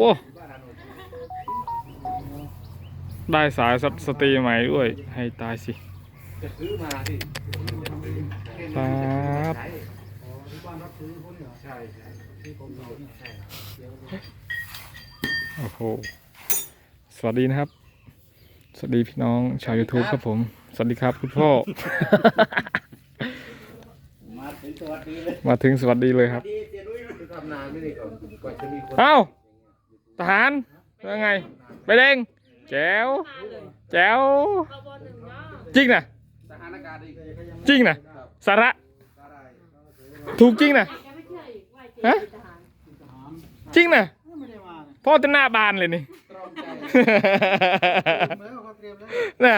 ว้าได้สายสตรีใหม่ด้วย ให้ตายสิจะซื้อมาที่ป๊าบใช้ใช่ใช่ที่ผมดูใช่ครับโอ้โห สวัสดีนะครับ สวัสดีพี่น้องชาว YouTube ครับผม สวัสดีครับคุณพ่อ มาถึงสวัสดีเลยมาถึงสวัสดีเลยครับดีเจนุ้ยคือทำนานไม่ได้ก่อนก่อนจะมีคนเอ้าทหารว่าไง ไปเด้งแจ๋วแจ๋วจริงนะทหารอากาศอีกจริงนะสาระถูกจริงนะฮะจริงนะพ่อจะหน้าบานเลยนี่ตรอมใจเหมือนกับเขาเตรียมแล้วนะ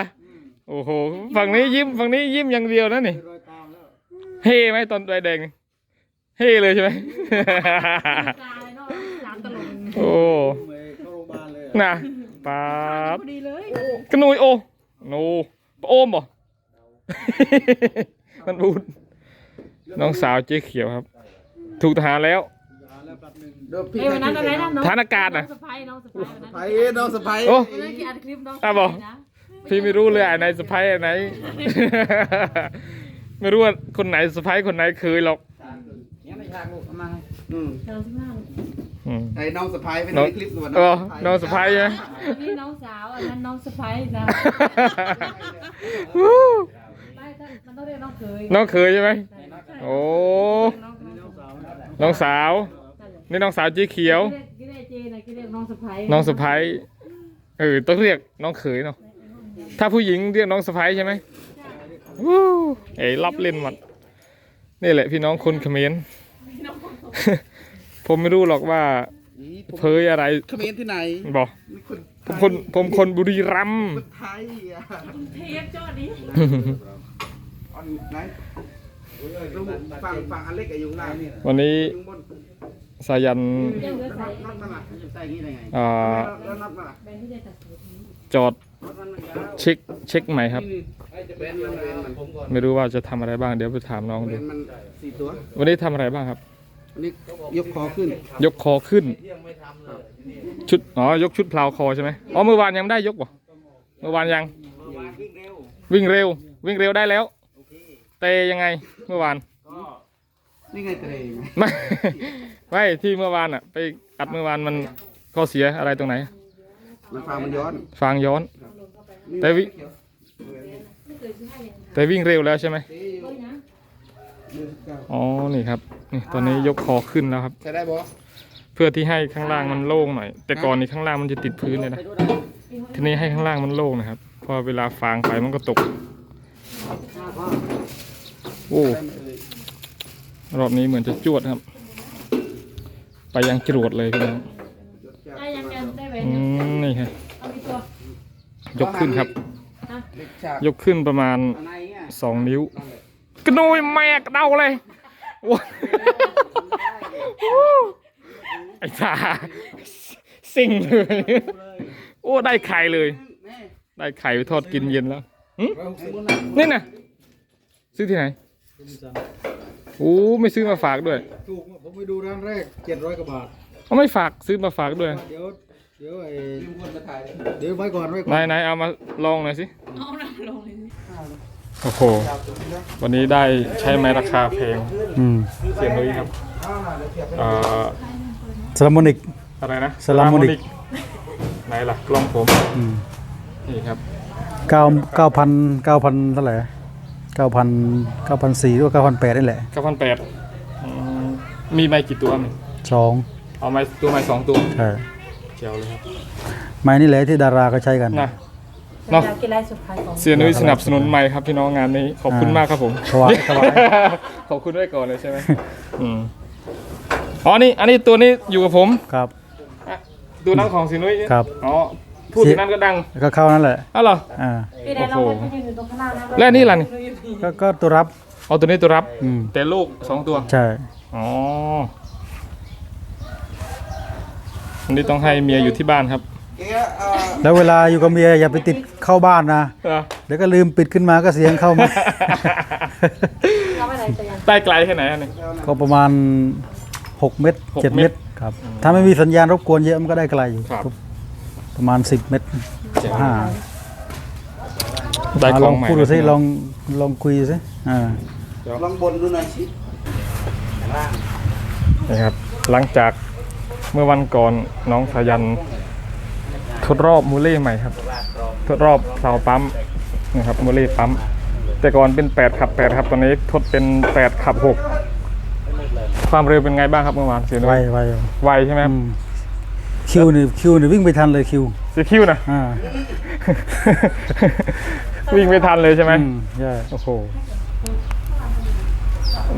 โอ้โหฝั่งนี้ยิ้มฝั่งนี้ยิ้มอย่างเดียวนะนี่รอยตามแล้วเฮ่ไหมตอนใบแดง เฮ่เลยใช่ไหม ตายเนาะสามตลกโอ้เหมือนเข้าโรงพยาบาลเลยน่ะป๊าบพอดีเลยกระนุยโอโนโอมบ่ มันอูดน้องสาวเจ๊เขียวครับ ถูกทหารแล้ว หาแล้วแป๊บหนึงเดี๋ยวพี่เอ้ยวันนั้นอะไรนะน้องฐานอากาศน่ะ น้องสะพ้ายน้องสะพ้ายวันนั้นไปน้องสะพ้ายโอ้ วันนั้นกี่อัดคลิปน้องอะบอกนะพี่ไม่รู้เลยอันไหนสะพ้ายอันไหน ไม่รู้ว่าคนไหนสะพ้ายคนไหนเคยหรอก ยังไม่ฉากลูกเอามาให้อืมสามสิบห้าอืม ไอ้น้องสะพ้ายเป็นน้อง ในคลิปส่วนเออน้องสะพ้ายใช่ไหมอันนี้น้องสาวอันนั้นน้องสะพ้ายนะวู้ไม่ถ้ามันต้องเรียกน้องเคยน้องเคยใช่ไหมโอ้น้องน้องสาวน้องสาวนี่น้องสาวจ๊เขียวกี่ได้เจนะกี่เรียกน้องสะพ้ายน้องสะพ้ายเออต้องเรียกน้องเขยเนาะถ้าผู้หญิงเรียกน้องสะพ้ายใช่ไหมวู้เอ้ยรับเล่นหมัดนี่แหละพี่น้องคนเขมร ผมไม่รู้หรอกว่านี่ผมเผยอะไรเขมรที่ไหนบอกนี่คนผมคนผมคนบุรีรัมย์คนไทยอะเทปจอดดิอันไหนรูปฝั่งฝั่งอันเล็กกับยุงล่างนี่วันนี้ยุงบนสายันเรื่องเลือดใส่นับนั่นน่ะจะใส่อย่างนี้ได้ไงอ่าแล้วนับน่ะแบรนด์ที่ได้ตัดสูตรจอดนับนั่นน่ะยาวเช็คเช็คใหม่ครับนี่ไอ้จะเป็นมันเป็นมันผมก่อนไม่รู้ว่าจะทำอะไรบ้างเดี๋ยวไปถามน้องเป็ดูนมันสี่ตัววันนี้ทำอะไรบ้างครับ อันนี้ยกคอขึ้น ยกคอขึ้น ชุดอ๋อยกชุดพลาวคอใช่ไหมอ๋อเมื่อวานยังไม่ได้ยกป่ะเมื่อวานยัง วิ่งเร็ว วิ่งเร็วได้แล้วเตะยังไงเมื่อวานนี่ไงเตรงไม่ไม่ที่เมื่อวานอะ ไปอัดเมื่อวานมันข้อเสียอะไรตรงไหนมันฟังมันย้อนฟางย้อน แต่วิแต่วิ่งเร็วแล้วใช่ไหม อ๋อ นี่ครับ นี่ตอนนี้ยกคอขึ้นแล้วครับ ใช้ได้บ่เพื่อที่ให้ข้างล่างมันโล่งหน่อย แต่ก่อนนี้ข้างล่างมันจะติดพื้นเลยนะ ทีนี้ให้ข้างล่างมันโล่งนะครับ พอเวลาฟางไปมันก็ตก โอ้ได้ไหมเอ่ยรอบนี้เหมือนจะจวดครับ ไปยังจรวดเลยพี่น้องได้ยังไงได้แหวอืนยังมนี่ครับเอาอีกตัวยกขึ้นครับเด็กฉากยกขึ้นประมาณอันไหนเงี้ยสองนิ้ว กระนุยแมกเดาเลยโอ้ยไอ้ตาสิ่งเลยโอ้ได้ไข่เลยนี่ได้ไข่ไปทอดกินเย็นแล้วหึร้อยหกสิบนี่นะซื้อที่ไหนโอ้ไม่ซื้อมาฝากด้วยถูกผมไปดูร้านแรกเจ็ดร้อยกว่าบาทเขาไม่ฝากซื้อมาฝากด้วยเดี๋ยวเดี๋ยวไอ้ลืมคนมาถ่ายเดี๋ยวไว้ก่อนไว้ก่ไหนอนไหนเอามาลองหน่อยสิเอาหน้าลงเลย โอ้โห วันนี้ได้ใช้ไม้ราคาแพงอืมเสียนุ้ยครับเอ่อสลามนิก อะไรนะสลามโมนิกไหนล่ะกล้องผมอืม นี่ครับเก้าเก้าพันเก้าพันเท่าไหร่เก้าพันเก้าพันสี่หรือเก้าพันแปดนี่แหละเก้าพันแปดมีไม้กี่ตัวมั้ยสองเอาไม้ตัวไม้สองตัวใช่เจียวเลยครับไม้นี่แหละที่ดาราเขาใช้กัน นะ เนาะ อยากกินอะไรสุดท้ายของเสียนุ้ยสนับสนุนไม้ครับพี่น้องงานนี้ขอบคุณมากครับผมถวายถวาย ขอบคุณไว้ก่อนเลยใช่ไหมอืมอ๋อนี่อันนี้ตัวนี้อยู่กับผมครับ อะตัวนั้นของเสียนุ้ยครับ อ๋อพูดถึงนั้นก็ดังแล้วก็เข้านั่นแหละอ้าวเหรอ อ่าพี่แดนเราไปยืนอยู่ตรงข้างหน้านะและนี่ล่ะนี่ ก็ก็ตัวรับ เอาตัวนี้ตัวรับ อืม แต่ลูกสองตัว ใช่ อ๋ออันนี้ต้องให้เมียอยู่ที่บ้านครับเอ๊ะเอ่อ แล้วเวลาอยู่กับเมียอย่าไปติดเข้าบ้านนะเหรอเดี๋ยวก็ลืมปิดขึ้นมาก็เสียงเข้ามาเราไปไหนแต่ยังได้ไกลแค่ไหนอันนี้ก็ประมาณ 6 เมตรหก7เมเมตตรรครับถ้าไม่มีสัญญาณรบกวนเยอะมันก็ได้ไกลอยู่ครับประมาณ 10 เมตรห้าได้อะขลอองงใหม่พูดดูสินะลองลองคุยสิอ่าลองบนดูหน่อยสิข้างล่างนะครับหลังจากเมื่อวันก่อนน้องสายัน ทดรอบมูเล่ใหม่ครับ ทดรอบเสาปั๊มนะครับมูเล่ปั๊ม แต่ก่อนเป็น 8 ขับ 8 ครับ ตอนนี้ทดเป็น 8 ขับ 6 ความเร็วเป็นไงบ้างครับเมื่อวานเสียนุ้ไวยไวไวใช่ไหมครับอืมคิวนี่คิวนี่วิ่งไปทันเลยคิวเสียคิวนะอ่าวิ่งไม่ทันเลยใช่ไหมอืมใช่โอ้โห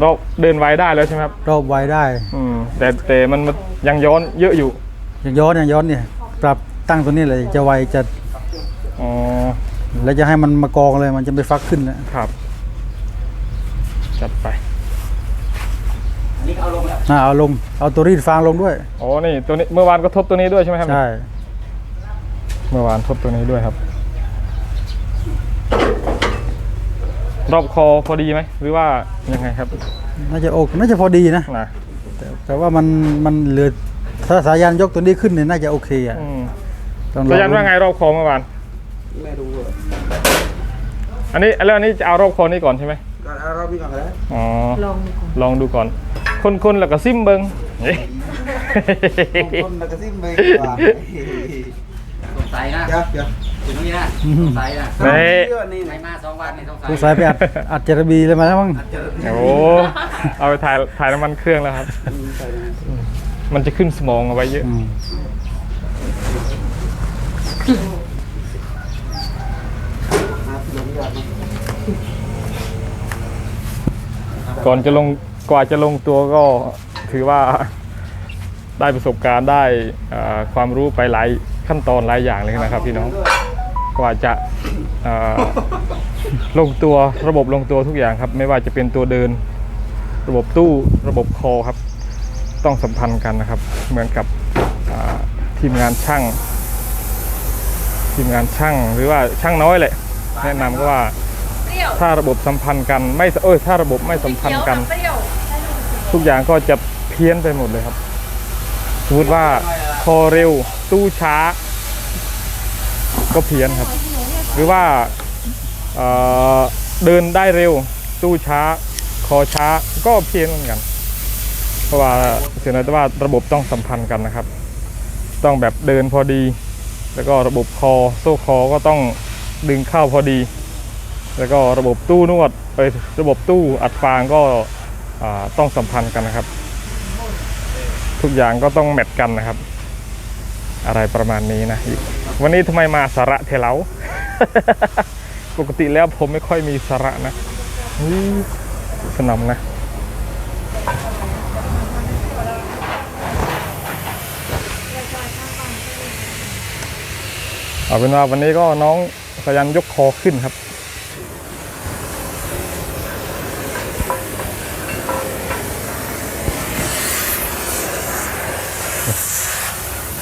เราเดินไวได้แล้วใช่ไหมครับรอบไวได้ อืมแต่แต่มันมันยังย้อนเยอะอยู่อย่างย้อนอย่างย้อนเนี่ย ปรับ ตั้งตัวนี้เลยจะไวจะอ๋อแล้วจะให้มันมากองเลยมันจะไม่ฟักขึ้นนะครับ จัดไปอันนี้เอาลงแล้วอ่าเอาลงเอาตัวรีดฟางลงด้วยอ๋อนี่ตัวนี้เมื่อวานก็ทบตัวนี้ด้วยใช่ไหมครับใช่เมื่อวานทบตัวนี้ด้วยครับ รอบคอพอดีไหมหรือว่ายังไงครับ น่าจะโอเคน่าจะพอดีนะนะแต่แต่ว่ามันมันเหลือถ้าสายันยกตัวนี้ขึ้นเนี่ยน่าจะโอเคอะอืม ต้องลองสายันว่าไงรอบคอเมื่อวาน ไม่รู้อะอันนี้แล้วอันนี้จะเอารอบคอนี้ก่อนใช่ไหมก็เอารอบนี้ก่อนก็ได้อ๋อ ลองดูก่อนลองดูก่อน คนๆแล้วก็ซิมเบิงเฮ้ยคนแล้วก็ซิมไปว่าสงสัยนะเดี๋ยวเดี๋ยวถึงนี่นะสงสัยนะนี่เชื่อนี่ใครนะมาสองวันนี่สงสัยสงสัยไปอัดอัดเจรบีเลยมาแล้วมั้งโอ้เอาไปถ่ายถ่ายน้ำมันเครื่องแล้วครับมันจะขึ้นสมองเอาไว้เยอะ อืม มาลงยอดมา ก่อนจะลงกว่าจะลงตัวก็ถือว่าได้ประสบการณ์ได้ความรู้ไปหลายขั้นตอนหลายอย่างเลยนะครับพี่น้องกว่าจะลงตัวระบบลงตัวทุกอย่างครับ ไม่ว่าจะเป็นตัวเดิน ระบบตู้ระบบคอครับ ต้องสัมพันธ์กันนะครับ เหมือนกับทีมงานช่าง ทีมงานช่างหรือว่าช่างน้อยแหละแนะนำก็ว่าถ้าระบบสัมพันธ์กันไม่เอ้ยถ้าระบบไม่สัมพันธ์กันทุกอย่างก็จะเพี้ยนไปหมดเลยครับสมมติว่าคอเร็วตู้ช้า ก็เพี้ยนครับ หรือว่าเอ่อเดินได้เร็วตู้ช้า คอช้าก็เพี้ยนเหมือนกัน เพราะว่าเสียนแต่ว่าระบบต้องสัมพันธ์กันนะครับ ต้องแบบเดินพอดี แล้วก็ระบบคอโซ่คอก็ต้องดึงเข้าพอดี แล้วก็ระบบตู้นวดเอ้ยระบบตู้อัดฟางก็ต้องสัมพันธ์กันนะครับ ทุกอย่างก็ต้องแมทกันนะครับ อะไรประมาณนี้นะวันนี้ทำไมมาสาระเทเลาปกติแล้วผมไม่ค่อยมีสาระนะสนำนะ เอาเป็นว่าวันนี้ก็น้องสยันยกคอขึ้นครับ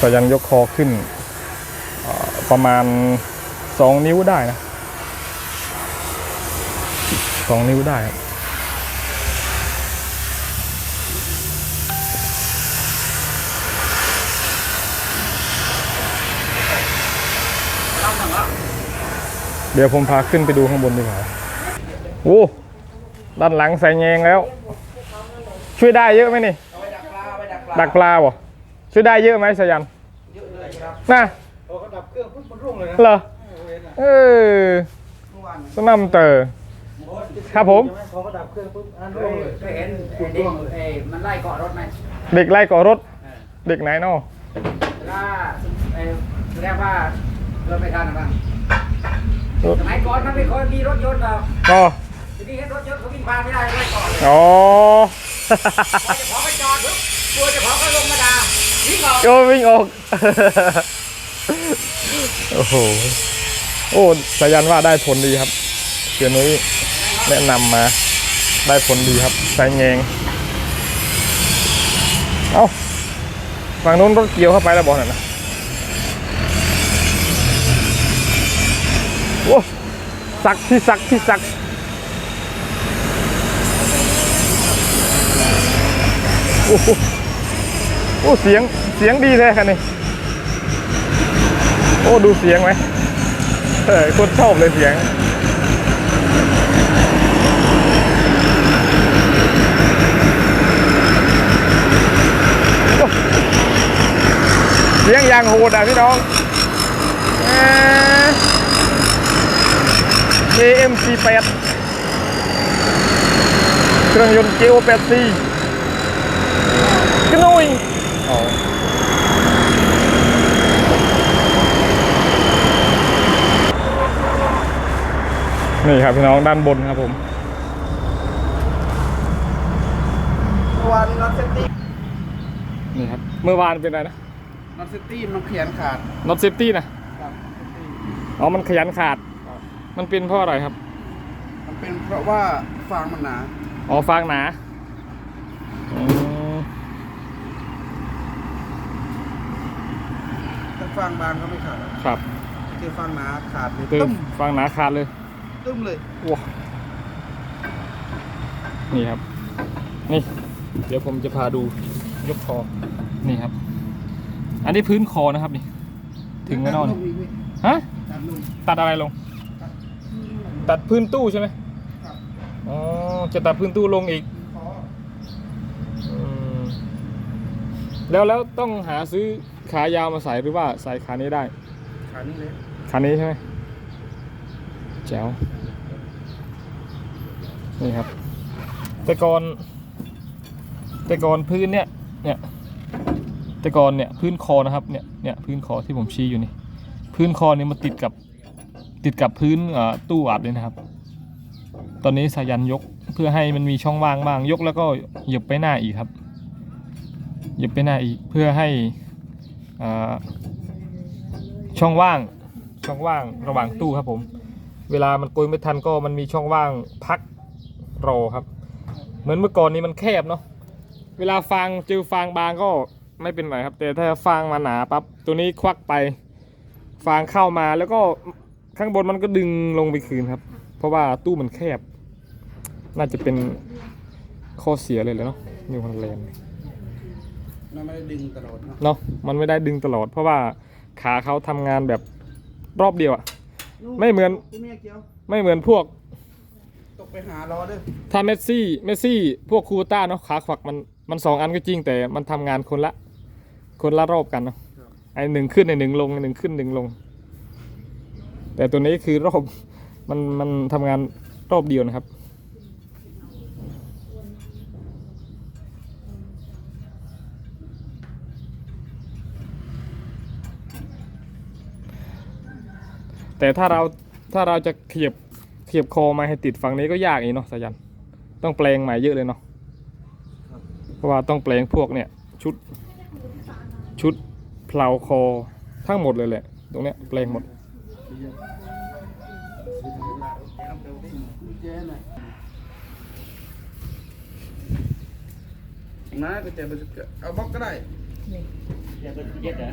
สยันยกคอขึ้นประมาณสองนิ้วได้นะสองนิ้วได้ครับ เดี๋ยวผมพาขึ้นไปดูข้างบนดีกว่าโอ้ด้านหลังใส่แยงแล้ว ช่วยได้เยอะไหมนี่ดักปลาเอาไปดักปลาดักปลาบ่ช่วยได้เยอะไหมสายันเยอะเลยครับน่ะโอ้เขาดับเครื่องปุ๊บมันรุ่งเลยเหรอเออเมื่อวานำเตอร์ครับผมพอเขาดับเครื่องปุ๊บอันเครุ่งยเลยเคยเห็นไอ้เด็กไอ้มันไล่เกาะรถไหมเด็กไล่ก่อรถ เด็กไหนเนาะเวลาไอ้แสดงว่ารถไม่ทันหรือเปล่า สมัยก่อนมันไม่ค่อยมีรถยนต์หรอกอ๋อทีนี้เห็นรถยนต์เขาวิ่งผ่านไม่ได้ไล่เกาะเลยอ๋อพอเจะของไปจอดปุ๊บตัวเจะของก็ลงมาด่าวิ่งออกโยวิ่งออก โอ้โห โอ้สายันว่าได้ผลดีครับเสียนุ้ยแนะนำมา ได้ผลดีครับใส่แงง เอ้าฝั่งนู้นรถเกี่ยวเข้าไปแล้วบอกหน่อยนะ โอ้สักที่สักที่สักโอ้โหโอ้เสียงเสียงดีแท้คันนี้โอ้ดูเสียงไหมเออคนชอบเลยเสียงเสียงยางโหดอะพี่น้อง เอ่อ KM48 เครื่องยนต์ GO8C กระนุยอ๋อนี่ครับพี่น้องด้านบนครับผมวันน็อตเซตตี้นี่ครับ เมื่อวานเป็นอะไรนะน็อตเซตตี้มันเขียนขาดน็อตเซฟตี้นะครับอ๋อ มันขยันขาด มันเป็นเพราะอะไรครับ มันเป็นเพราะว่าฟางมันหนา อ๋อฟางหนาอืมถ้าฟางบางก็ไม่ขาดหรอกครับคือฟางหนาขาดเลยตึตึ้มมฟางหนาขาดเลยตึ้มเลยว้านี่ครับ นี่ เดี๋ยวผมจะพาดูยกคอ นี่ครับ อันนี้พื้นคอนะครับนี่ ถึงแน่นอน ตัดลงกพี่ฮะ ตัดลงตัดอะไรลง ตัดพื้นตู้ใช่ไหมครับอ๋อ จะตัดพื้นตู้ลงอีกขออืมแล้วแล้วต้องหาซื้อขายาวมาใส่หรือว่าใส่ขานี้ได้ ขานี่เลยขานี้ใช่ไหมแจ๋ว นี่ครับ แต่ก่อน แต่ก่อนพื้นเนี่ย เนี่ย แต่ก่อนเนี่ยพื้นคอนะครับ เนี่ย เนี่ยพื้นคอที่ผมชี้อยู่นี่ พื้นคอเนี่ยมันติดกับ ติดกับพื้นตู้อัดเลยนะครับ ตอนนี้สายันยกเพื่อให้มันมีช่องว่างบ้างยกแล้วก็เหยียบไปหน้าอีกครับเหยียบไปหน้าอีกเพื่อให้ช่องว่างช่องว่างระหว่างตู้ครับผม เวลามันโกยไม่ทันก็มันมีช่องว่างพักรอครับ เหมือนเมื่อก่อนนี้มันแคบเนาะเวลาฟางเจอฟางบางก็ไม่เป็นไรครับ แต่ถ้าฟางมาหนาปั๊บตัวนี้ควักไป ฟางเข้ามาแล้วก็ ข้างบนมันก็ดึงลงไปคืนครับ เพราะว่าตู้มันแคบ น่าจะเป็นข้อเสียเลยเลยเนาะนิวฮอลแลนด์มันไม่ได้ดึงตลอดเนาะเนาะมันไม่ได้ดึงตลอด เพราะว่าขาเขาทำงานแบบรอบเดียวอะ ไม่เหมือนพี่เมียเกียวไม่เหมือนพวกตกไปหารอเด้อถ้าเมสซี่เมสซี่ พวกคูต้าเนาะขาขวักมันมันสองอันก็จริงแต่มันทำงานคนละ คนละรอบกันเนาะไอหนึ่งขึ้นไอหนึ่งลงไอหนึ่งขึ้นหนึ่งลง แต่ตัวนี้คือรอบมันมันทำงานรอบเดียวนะครับ แต่ถ้าเราถ้าเราจะเขียบเขียบคอมาให้ติดฝั่งนี้ก็ยากอีกเนาะสายันต้องแปลงใหม่เยอะเลยเนาะเพราะว่าต้องแปลงพวกเนี่ยชุดชุดเพลาคอทั้งหมดเลยแหละ ตรงเนี้ยแปลงหมด เจ๊หน่อยนะกุญแจเบอร์สิบเก้าเอาบล็อกก็ได้เย็ดเย็ดเหร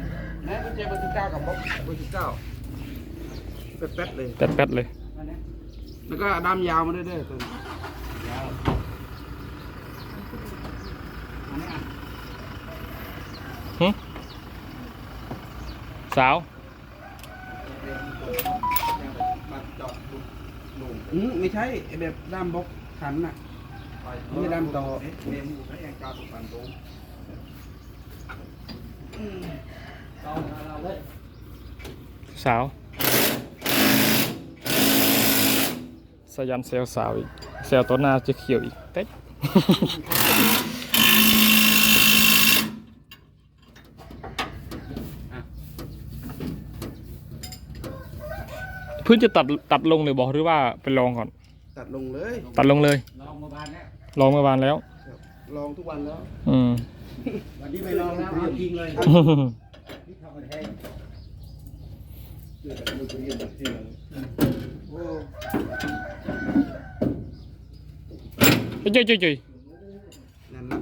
อนะกุญแจเบอร์สิบเก้ากับบล็อกเบอร์สิบเก้าแป๊ดๆเลยแป๊ดๆเลยอันนี้แล้วก็ด้ามยาวมาด้วยเด้อตัวนี้ยาวอันนี้อะสาวอืมไม่ใช่ไอ้แบบด้ามบล็อกขันน่ะไม่ด้ามต่อเอาเราเลยสาว สยันเซลสาวอีกเซลตัวหน้าจะเขียวอีกเต๊ะ พื่อนจะตัดตัดลงเลยบอกหรือว่าไปลองก่อน ตัดลงเลยตัดลงเลยลองเมื่อวานแล้วลองเมื่อวานแล้ว ลองทุกวันแล้ว อืม วันนี้ไม่ลองแล้วเอาจริงเลยนี่ทำอะไรให้โอ้จุยจุยจุย นั่นละ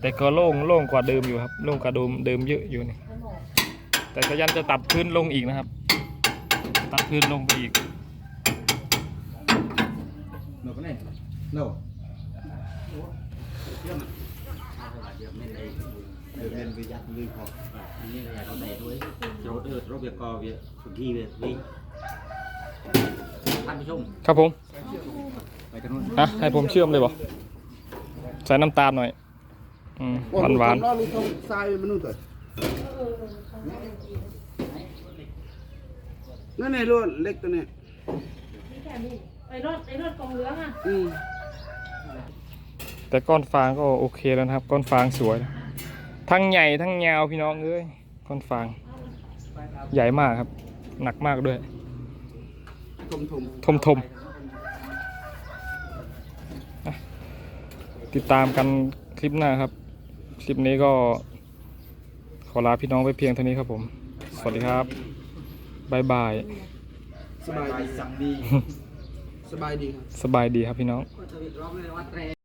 แต่ ก็โล่งโล่งกว่าเดิมอยู่ครับโล่งกว่าเดิมเดิมเยอะอยู่นี่แต่สายันจะตัดพื้นลงอีกนะครับ ตัดพื้นลงไปอีกโน่เดี๋ยวไม่ได้เดี๋ยวเรียนวิทยาลืมพออันนี้อะไรเราได้ด้วยรถเออรถเบียร์กอเบียร์สุกี้เบียร์วิ่งท่านผู้ชมครับผมอะให้ผมเชื่อมเลยบ่ใส่น้ำตาลหน่อย หวานหวานรอลูกทงทรายมนุษย์เลยนั่นไงรถเล็กตัวเนี้ยนี่แค่นี้ไอ้รถไอ้รถกองเหลืองอะอืมๆแต่ก้อนฟางก็โอเคแล้วนะครับ ก้อนฟางสวยนะทั้งใหญ่ทั้งยาวพี่น้องเอ้ยก้อนฟาง ใหญ่มากครับ หนักมากด้วย ทมทมทมทมอะติดตามกันคลิปหน้าครับ คลิปนี้ก็ ขอลาพี่น้องไปเพียงเท่านี้ครับผม สวัสดีครับบายบาย สบายดีสั่งดี สบายดีครับ สบายดีครับพี่น้อง